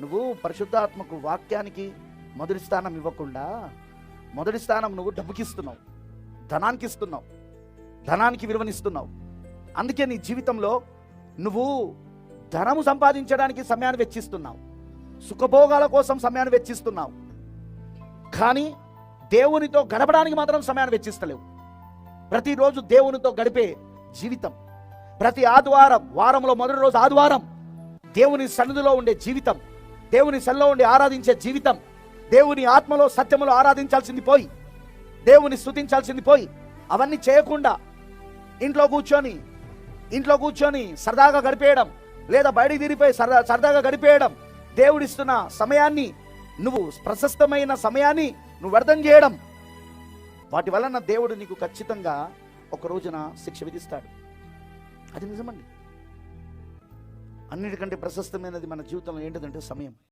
నువ్వు పరిశుద్ధాత్మకు వాక్యానికి మొదటి స్థానం ఇవ్వకుండా మొదటి స్థానం నువ్వు డబ్బుకి ఇస్తున్నావు ధనానికి ఇస్తున్నావు ధనానికి విలువనిస్తున్నావు. అందుకే నీ జీవితంలో నువ్వు ధనము సంపాదించడానికి సమయాన్ని వెచ్చిస్తున్నావు. సుఖభోగాల కోసం సమయాన్ని వెచ్చిస్తున్నావు. కానీ దేవునితో గడపడానికి మాత్రం సమయాన్ని వెచ్చిస్తలేవు. ప్రతిరోజు దేవునితో గడిపే జీవితం ప్రతి ఆదివారం వారంలో మొదటి రోజు ఆదివారం దేవుని సన్నిధిలో ఉండే జీవితం దేవుని సెల్లో ఉండి ఆరాధించే జీవితం. దేవుని ఆత్మలో సత్యములో ఆరాధించాల్సింది పోయి దేవుని స్తుతించాల్సింది పోయి అవన్నీ చేయకుండా ఇంట్లో కూర్చొని ఇంట్లో కూర్చొని సరదాగా గడిపేయడం లేదా బయటికి తిరిగిపోయి సరదా సరదాగా గడిపేయడం దేవుడిస్తున్న సమయాన్ని నువ్వు ప్రశస్తమైన సమయాన్ని నువ్వు వ్యర్థం చేయడం వాటి వలన దేవుడు నీకు ఖచ్చితంగా ఒక రోజున శిక్ష విధిస్తాడు. అది నిజమండి. అన్నిటికంటే ప్రశస్తమైనది మన జీవితంలో ఏంటిదంటే సమయం.